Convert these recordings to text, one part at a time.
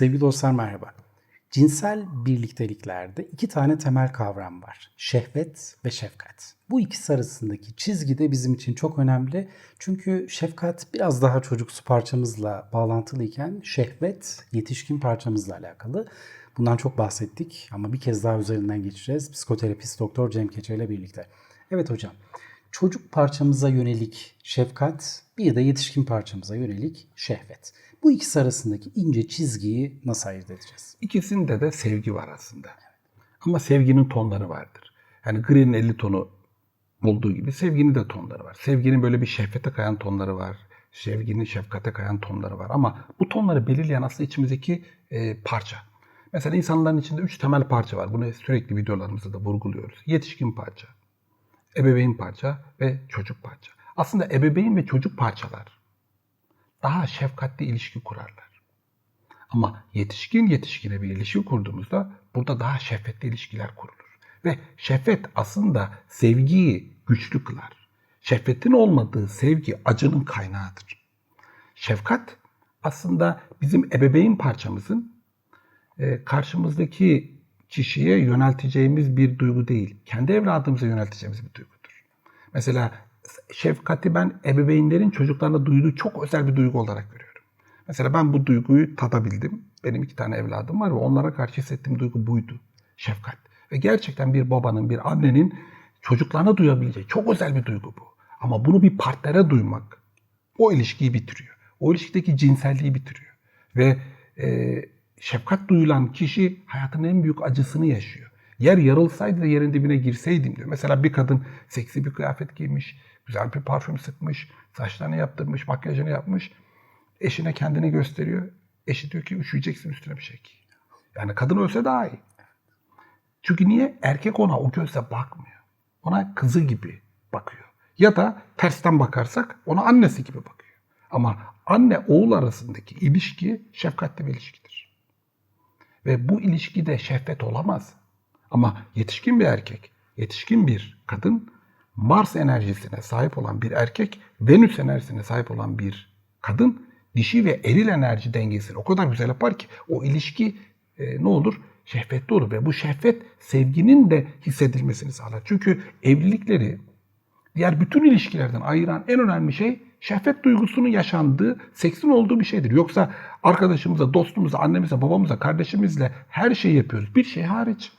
Sevgili dostlar merhaba. Cinsel birlikteliklerde iki tane temel kavram var. Şehvet ve şefkat. Bu ikisi arasındaki çizgi de bizim için çok önemli. Çünkü şefkat biraz daha çocuksu parçamızla bağlantılıyken şehvet yetişkin parçamızla alakalı. Bundan çok bahsettik ama bir kez daha üzerinden geçeceğiz. Psikoterapist Doktor Cem Keçe ile birlikte. Evet hocam. Çocuk parçamıza yönelik şefkat, bir de yetişkin parçamıza yönelik şehvet. Bu ikisi arasındaki ince çizgiyi nasıl ayırt edeceğiz? İkisinde de sevgi var aslında. Ama sevginin tonları vardır. Yani Green'in 50 tonu olduğu gibi sevginin de tonları var. Sevginin böyle bir şehvete kayan tonları var. Sevginin şefkate kayan tonları var. Ama bu tonları belirleyen aslında içimizdeki e, parça. Mesela insanların içinde üç temel parça var. Bunu sürekli videolarımızda da vurguluyoruz. Yetişkin parça, ebeveyn parça ve çocuk parça. Aslında ebeveyn ve çocuk parçalar daha şefkatli ilişki kurarlar. Ama yetişkin yetişkine bir ilişki kurduğumuzda burada daha şefkatli ilişkiler kurulur. Ve şefkat aslında sevgiyi güçlü kılar. Şefkatin olmadığı sevgi acının kaynağıdır. Şefkat aslında bizim ebeveyn parçamızın e, karşımızdaki kişiye yönelteceğimiz bir duygu değil. Kendi evladımıza yönelteceğimiz bir duygudur. Mesela şefkati ben ebeveynlerin çocuklarına duyduğu çok özel bir duygu olarak görüyorum. Mesela ben bu duyguyu tadabildim. Benim iki tane evladım var ve onlara karşı hissettiğim duygu buydu. Şefkat. Ve gerçekten bir babanın, bir annenin çocuklarına duyabileceği çok özel bir duygu bu. Ama bunu bir partnere duymak o ilişkiyi bitiriyor. O ilişkideki cinselliği bitiriyor. Ve e, şefkat duyulan kişi hayatının en büyük acısını yaşıyor. Yer yarılsaydı da yerin dibine girseydim diyor. Mesela bir kadın seksi bir kıyafet giymiş, güzel bir parfüm sıkmış, saçlarını yaptırmış, makyajını yapmış. Eşine kendini gösteriyor. Eşi diyor ki üşüyeceksin üstüne bir şey. Yani kadın ölse daha iyi. Çünkü niye? Erkek ona o gözle bakmıyor. Ona kızı gibi bakıyor. Ya da tersten bakarsak ona annesi gibi bakıyor. Ama anne oğul arasındaki ilişki şefkatli bir ilişkidir. Ve bu ilişkide şehvet olamaz. Ama yetişkin bir erkek, yetişkin bir kadın Mars enerjisine sahip olan bir erkek, Venüs enerjisine sahip olan bir kadın dişi ve eril enerji dengesini o kadar güzel yapar ki o ilişki e, ne olur? Şehvetli olur ve bu şehvet sevginin de hissedilmesini sağlar. Çünkü evlilikleri diğer bütün ilişkilerden ayıran en önemli şey şehvet duygusunun yaşandığı, seksin olduğu bir şeydir. Yoksa arkadaşımıza, dostumuza, annemize, babamıza, kardeşimizle her şeyi yapıyoruz. Bir şey hariç.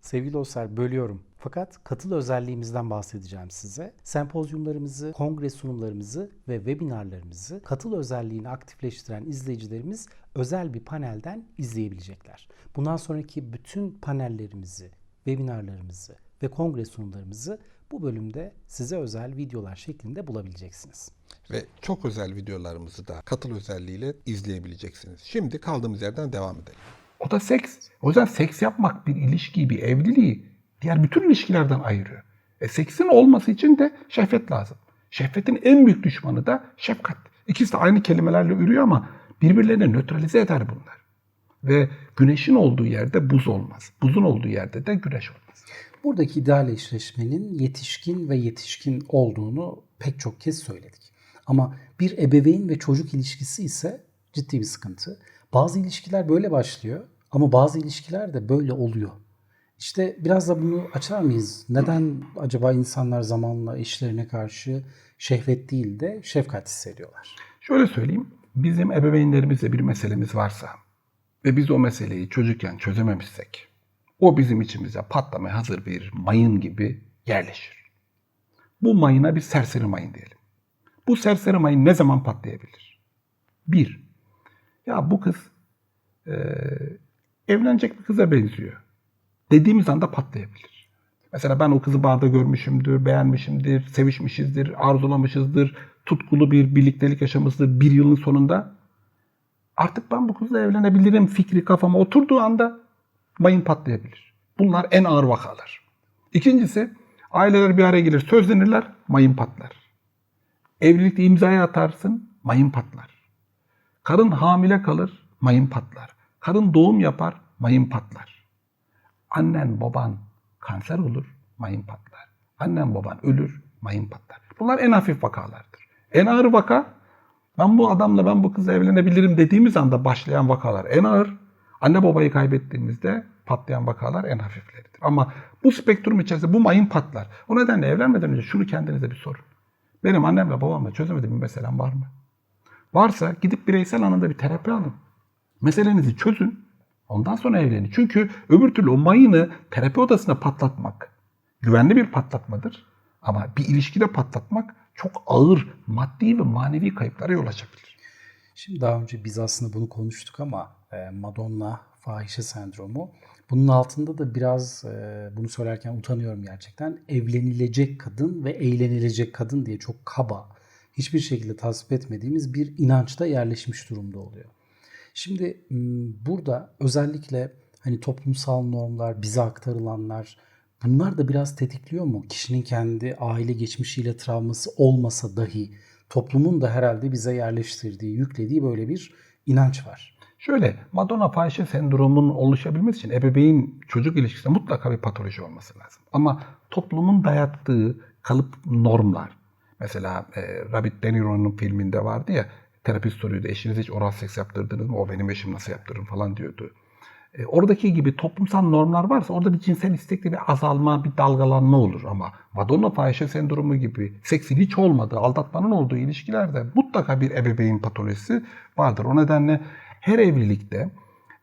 Sevgili dostlar bölüyorum. Fakat katıl özelliğimizden bahsedeceğim size. Sempozyumlarımızı, kongre sunumlarımızı ve webinarlarımızı katıl özelliğini aktifleştiren izleyicilerimiz özel bir panelden izleyebilecekler. Bundan sonraki bütün panellerimizi, webinarlarımızı ve kongre sunumlarımızı bu bölümde size özel videolar şeklinde bulabileceksiniz. Ve çok özel videolarımızı da katıl özelliğiyle izleyebileceksiniz. Şimdi kaldığımız yerden devam edelim. O da seks. O yüzden seks yapmak bir ilişkiyi, bir evliliği diğer bütün ilişkilerden ayırıyor. E seksin olması için de şehvet lazım. Şehvetin en büyük düşmanı da şefkat. İkisi de aynı kelimelerle ürüyor ama birbirlerini nötralize eder bunlar. Ve güneşin olduğu yerde buz olmaz. Buzun olduğu yerde de güneş olmaz. Buradaki ideal eşleşmenin yetişkin ve yetişkin olduğunu pek çok kez söyledik. Ama bir ebeveyn ve çocuk ilişkisi ise ciddi bir sıkıntı. Bazı ilişkiler böyle başlıyor ama bazı ilişkiler de böyle oluyor. İşte biraz da bunu açar mıyız? Neden acaba insanlar zamanla eşlerine karşı şehvet değil de şefkat hissediyorlar? Şöyle söyleyeyim. Bizim ebeveynlerimizle bir meselemiz varsa ve biz o meseleyi çocukken çözememişsek o bizim içimize patlamaya hazır bir mayın gibi yerleşir. Bu mayına bir serseri mayın diyelim. Bu serseri mayın ne zaman patlayabilir? Bir, ya bu kız e, evlenecek bir kıza benziyor dediğimiz anda patlayabilir. Mesela ben o kızı barda görmüşümdür, beğenmişimdir, sevişmişizdir, arzulamışızdır, tutkulu bir birliktelik yaşamışızdır bir yılın sonunda. Artık ben bu kızla evlenebilirim fikri kafama oturduğu anda mayın patlayabilir. Bunlar en ağır vakalar. İkincisi aileler bir araya gelir sözlenirler mayın patlar. Evlilikte imzaya atarsın mayın patlar. Karın hamile kalır mayın patlar. Karın doğum yapar mayın patlar. Annen baban kanser olur, mayın patlar. Annen baban ölür, mayın patlar. Bunlar en hafif vakalardır. En ağır vaka Ben bu adamla ben bu kızla evlenebilirim dediğimiz anda başlayan vakalar en ağır. Anne babayı kaybettiğimizde patlayan vakalar en hafifleridir. Ama bu spektrum içerisinde bu mayın patlar. O nedenle evlenmeden önce şunu kendinize bir sorun. Benim annemle babamla çözemediğim bir meselem var mı? Varsa gidip bireysel anında bir terapi alın. Meselenizi çözün. Ondan sonra evlenin. Çünkü öbür türlü o mayını terapi odasına patlatmak güvenli bir patlatmadır. Ama bir ilişkide patlatmak çok ağır maddi ve manevi kayıplara yol açabilir. Şimdi daha önce biz aslında bunu konuştuk ama e, Madonna fahişe sendromu. Bunun altında da biraz e, bunu söylerken utanıyorum gerçekten. Evlenilecek kadın ve eğlenilecek kadın diye çok kaba, hiçbir şekilde tasvip etmediğimiz bir inançta yerleşmiş durumda oluyor. Şimdi burada özellikle hani toplumsal normlar, bize aktarılanlar bunlar da biraz tetikliyor mu? Kişinin kendi aile geçmişiyle travması olmasa dahi toplumun da herhalde bize yerleştirdiği, yüklediği böyle bir inanç var. Şöyle Madonna fahişe sendromunun oluşabilmesi için ebeveyn çocuk ilişkisinde mutlaka bir patoloji olması lazım. Ama toplumun dayattığı kalıp normlar. Mesela e, Robert De Niro'nun filminde vardı ya terapist soruyordu eşiniz hiç oral seks yaptırdınız mı? O benim eşim nasıl yaptırırım falan diyordu. E, oradaki gibi toplumsal normlar varsa orada bir cinsel istekte bir azalma, bir dalgalanma olur ama Madonna fahişe sendromu gibi seksin hiç olmadığı, aldatmanın olduğu ilişkilerde mutlaka bir ebeveyn patolojisi vardır. O nedenle her evlilikte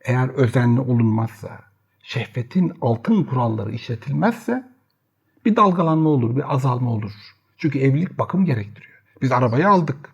eğer özenli olunmazsa, şehvetin altın kuralları işletilmezse bir dalgalanma olur, bir azalma olur. Çünkü evlilik bakım gerektiriyor. Biz arabayı aldık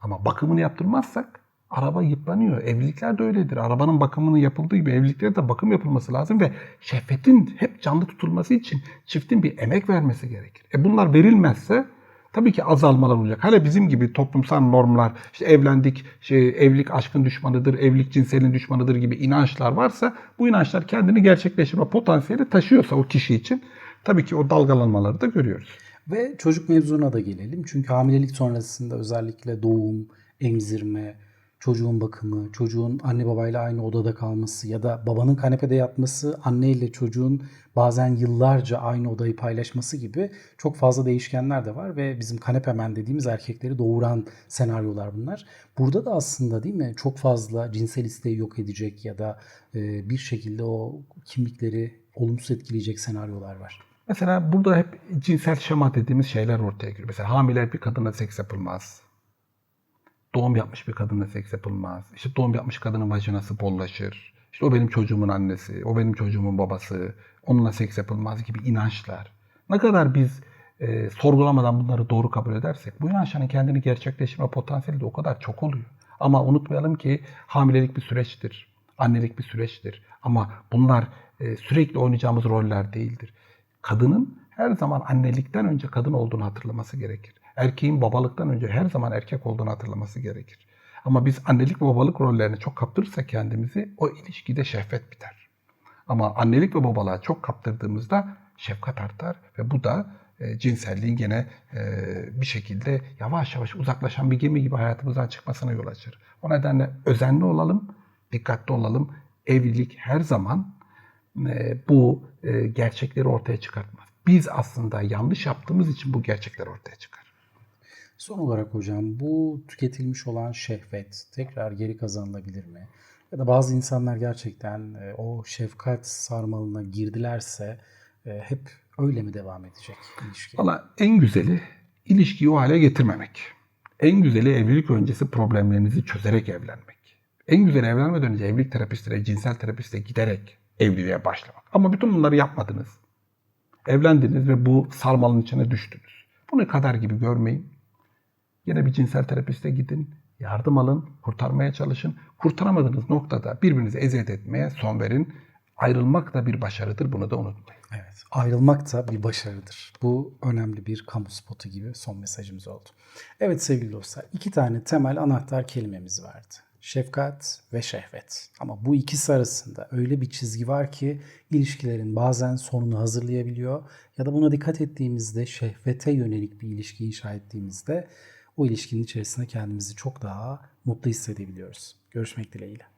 ama bakımını yaptırmazsak araba yıpranıyor. Evlilikler de öyledir. Arabanın bakımının yapıldığı gibi evliliklerde de bakım yapılması lazım ve şehvetin hep canlı tutulması için çiftin bir emek vermesi gerekir. E bunlar verilmezse tabii ki azalmalar olacak. Hele bizim gibi toplumsal normlar, işte evlendik, şey, evlilik aşkın düşmanıdır, evlilik cinselin düşmanıdır gibi inançlar varsa bu inançlar kendini gerçekleştirme potansiyeli taşıyorsa o kişi için tabii ki o dalgalanmaları da görüyoruz. Ve çocuk mevzuna da gelelim. Çünkü hamilelik sonrasında özellikle doğum, emzirme, çocuğun bakımı, çocuğun anne babayla aynı odada kalması ya da babanın kanepede yatması, anne ile çocuğun bazen yıllarca aynı odayı paylaşması gibi çok fazla değişkenler de var ve bizim kanepemen dediğimiz erkekleri doğuran senaryolar bunlar. Burada da aslında değil mi çok fazla cinsel isteği yok edecek ya da bir şekilde o kimlikleri olumsuz etkileyecek senaryolar var. Mesela burada hep cinsel şema dediğimiz şeyler ortaya giriyor. Mesela hamile bir kadına seks yapılmaz. Doğum yapmış bir kadına seks yapılmaz. İşte doğum yapmış kadının vajinası bollaşır. İşte o benim çocuğumun annesi, o benim çocuğumun babası, onunla seks yapılmaz gibi inançlar. Ne kadar biz e, sorgulamadan bunları doğru kabul edersek bu inançların kendini gerçekleştirme potansiyeli de o kadar çok oluyor. Ama unutmayalım ki hamilelik bir süreçtir. Annelik bir süreçtir. Ama bunlar e, sürekli oynayacağımız roller değildir. Kadının her zaman annelikten önce kadın olduğunu hatırlaması gerekir. Erkeğin babalıktan önce her zaman erkek olduğunu hatırlaması gerekir. Ama biz annelik ve babalık rollerini çok kaptırırsak kendimizi o ilişkide şehvet biter. Ama annelik ve babalığa çok kaptırdığımızda şefkat artar ve bu da e, cinselliğin gene e, bir şekilde yavaş yavaş uzaklaşan bir gemi gibi hayatımızdan çıkmasına yol açar. O nedenle özenli olalım, dikkatli olalım. Evlilik her zaman bu e, gerçekleri ortaya çıkartmaz. Biz aslında yanlış yaptığımız için bu gerçekler ortaya çıkar. Son olarak hocam bu tüketilmiş olan şehvet tekrar geri kazanılabilir mi? Ya da bazı insanlar gerçekten e, o şefkat sarmalına girdilerse e, hep öyle mi devam edecek ilişki? Valla en güzeli ilişkiyi o hale getirmemek. En güzeli evlilik öncesi problemlerinizi çözerek evlenmek. En güzeli evlenmeden önce evlilik terapistine, cinsel terapiste giderek evliliğe başlamak. Ama bütün bunları yapmadınız. Evlendiniz ve bu sarmalın içine düştünüz. Bunu kadar gibi görmeyin. Yine bir cinsel terapiste gidin, yardım alın, kurtarmaya çalışın. Kurtaramadığınız noktada birbirinizi eziyet etmeye son verin. Ayrılmak da bir başarıdır, bunu da unutmayın. Evet, ayrılmak da bir başarıdır. Bu önemli bir kamu spotu gibi son mesajımız oldu. Evet sevgili dostlar, iki tane temel anahtar kelimemiz vardı. Şefkat ve şehvet. Ama bu ikisi arasında öyle bir çizgi var ki ilişkilerin bazen sonunu hazırlayabiliyor ya da buna dikkat ettiğimizde şehvete yönelik bir ilişki inşa ettiğimizde o ilişkinin içerisinde kendimizi çok daha mutlu hissedebiliyoruz. Görüşmek dileğiyle.